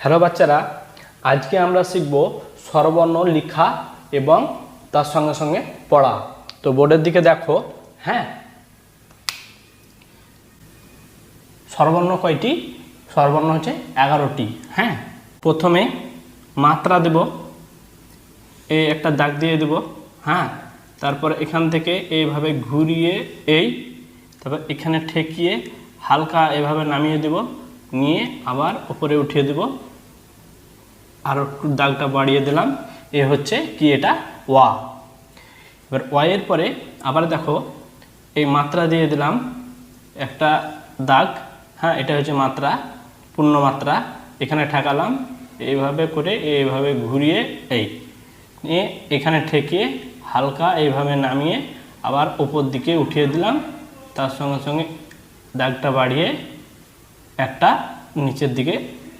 Hello বাচ্চারা, আজকে আমরা শিখব স্বরবর্ণ লেখা এবং তার সঙ্গে সঙ্গে পড়া। তো বোর্ডের দিকে দেখো হ্যাঁ? স্বরবর্ণ কয়টি? স্বরবর্ণ হচ্ছে এগারোটি হ্যাঁ? প্রথমে মাত্রা দেব এই একটা দাগ দিয়ে দেব হ্যাঁ? তারপর এখান থেকে এইভাবে ঘুরিয়ে এই, তারপর এখানে ঠেকিয়ে হালকা এভাবে নামিয়ে দেব, নিয়ে আবার উপরে উঠিয়ে দেব। আর একটু দাগটা বাড়িয়ে দিলাম। এ হচ্ছে কি এটা? ওয়া। এবার ওয়াইয়ের পরে আবার দেখো, এই মাত্রা দিয়ে দিলাম একটা দাগ। হ্যাঁ এটা হচ্ছে মাত্রা, পূর্ণ মাত্রা। এখানে ঠেকালাম, এইভাবে করে এইভাবে ঘুরিয়ে এই নিয়ে এখানে ঠেকিয়ে হালকা এইভাবে নামিয়ে আবার ওপর দিকে উঠিয়ে দিলাম। তার সঙ্গে সঙ্গে দাগটা বাড়িয়ে একটা নিচের দিকে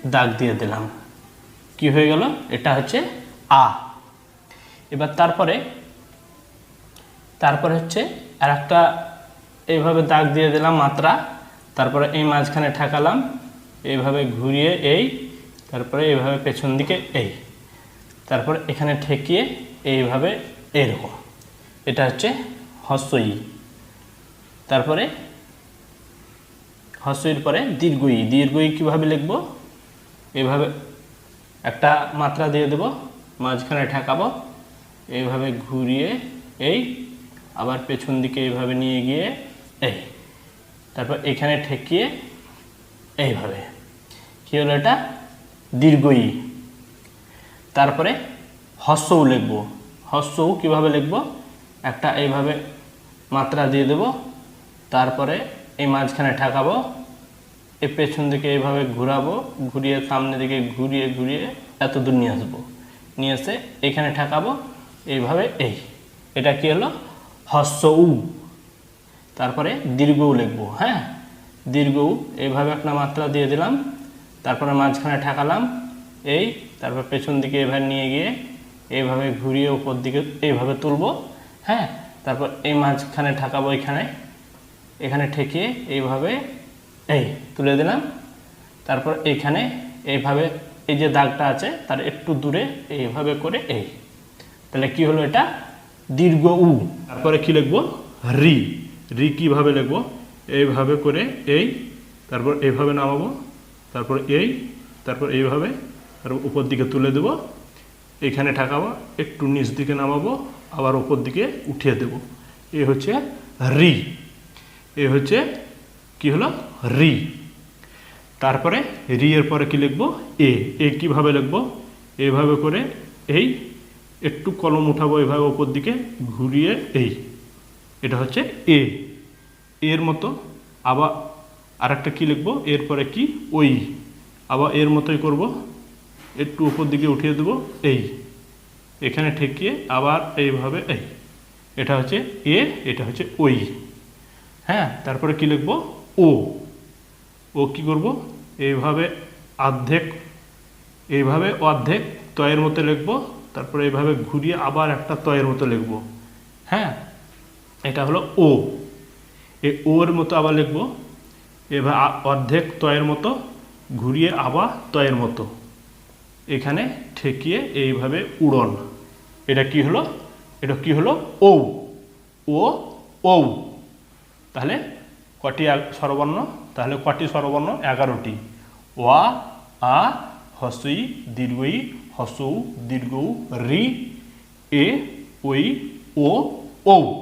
দাগ দিয়ে দিলাম। কি হয়ে গেল? এটা হচ্ছে আ। এবার তারপরে তারপরে হচ্ছে আর একটা এইভাবে দাগ দিয়ে দিলাম মাত্রা, তারপরে এই মাঝখানে ঠেকালাম এইভাবে ঘুরিয়ে এই, তারপরে এইভাবে পেছন দিকে এই। তারপর এখানে ঠেকিয়ে এইভাবে এরকম। এটা হচ্ছে হস্যই তারপরে হস্যইর পরে দীর্ঘই। দীর্ঘই কীভাবে লিখব? এইভাবে একটা মাত্রা দিয়ে দেব, মাঝখানে ঠেকাবো, এইভাবে ঘুরিয়ে এই আবার পেছন দিকে এইভাবে নিয়ে গিয়ে এই, তারপর এখানে ঠেকিয়ে এইভাবে। কী হলো এটা? দীর্ঘই। তারপরে হস্যও লিখব। হস্যও কীভাবে লিখব? একটা এইভাবে মাত্রা দিয়ে দেব, তারপরে এই মাঝখানে ঠেকাবো এই পেছন দিকে এইভাবে ঘুরাবো, ঘুরিয়ে সামনে দিকে ঘুরিয়ে ঘুরিয়ে এত দূর নিয়ে আসব। নিয়ে এসে এখানে ঠেকাবো, এইভাবে এই, এটা কি হলো? হস্য উ। তারপরে দীর্ঘ উ লিখব হ্যাঁ? দীর্ঘ উ, এইভাবে একটা মাত্রা দিয়ে দিলাম, তারপরে মাঝখানে ঠেকালাম, এই, তারপর পেছন দিকে এভাবে নিয়ে গিয়ে এইভাবে ঘুরিয়ে উপর দিকে এইভাবে তুলবো হ্যাঁ? তারপর এই মাঝখানে ঠেকাবো এখানে এখানে ঠেকিয়ে এইভাবে এই তুলে দিলাম। তারপর এইখানে এইভাবে এই যে দাগটা আছে, তার একটু দূরে এইভাবে করে এই। তাহলে কি হলো এটা? দীর্ঘ উ। তারপরে কি লিখব? রি। রি কীভাবে লিখব? এইভাবে করে এই, তারপর এইভাবে নামাবো, তারপর এই, তারপর এইভাবে, তারপর উপর দিকে তুলে দেব। এখানে ঠাকাবো, একটু নিচ দিকে নামাবো, আবার উপর দিকে উঠিয়ে দেব। এ হচ্ছে রি। এ হচ্ছে কি হলো? রি। তারপরে রি এর পরে কি লিখব? এ। এ কীভাবে লিখব? এভাবে করে এই একটু কলম উঠাবো এভাবে ওপর দিকে, ঘুরিয়ে এই। এটা হচ্ছে এ। এর মতো আবার আরেকটা কি লিখব? এরপরে কি? ওই। আবার এর মতোই করব। একটু উপর দিকে উঠিয়ে দেবো, এই। এখানে ঠেকিয়ে আবার এইভাবে এই। এটা হচ্ছে এ, এটা হচ্ছে ওই। হ্যাঁ তারপরে কি লিখব? ও ও কি করব? এইভাবে অর্ধেক এইভাবে অর্ধেক তয়ের মতো লিখব, তারপরে এইভাবে ঘুরিয়ে আবার একটা তয়ের মতো লিখব। হ্যাঁ? এটা হলো ও। এই ওর মতো আবার লিখব। আ- অর্ধেক তয়ের মতো ঘুরিয়ে আবার তয়ের মতো। এখানে ঠেকিয়ে এইভাবে উড়ন। এটা কি হলো? এটা কি হলো? ও ও ও তাহলে কটি স্বরবর্ণ? তাহলে কটি স্বরবর্ণ? এগারোটি। ওয়া, আ হসুই দীর্ঘই, হসৌ, দীর্ঘ, রি, এ ওই ও ও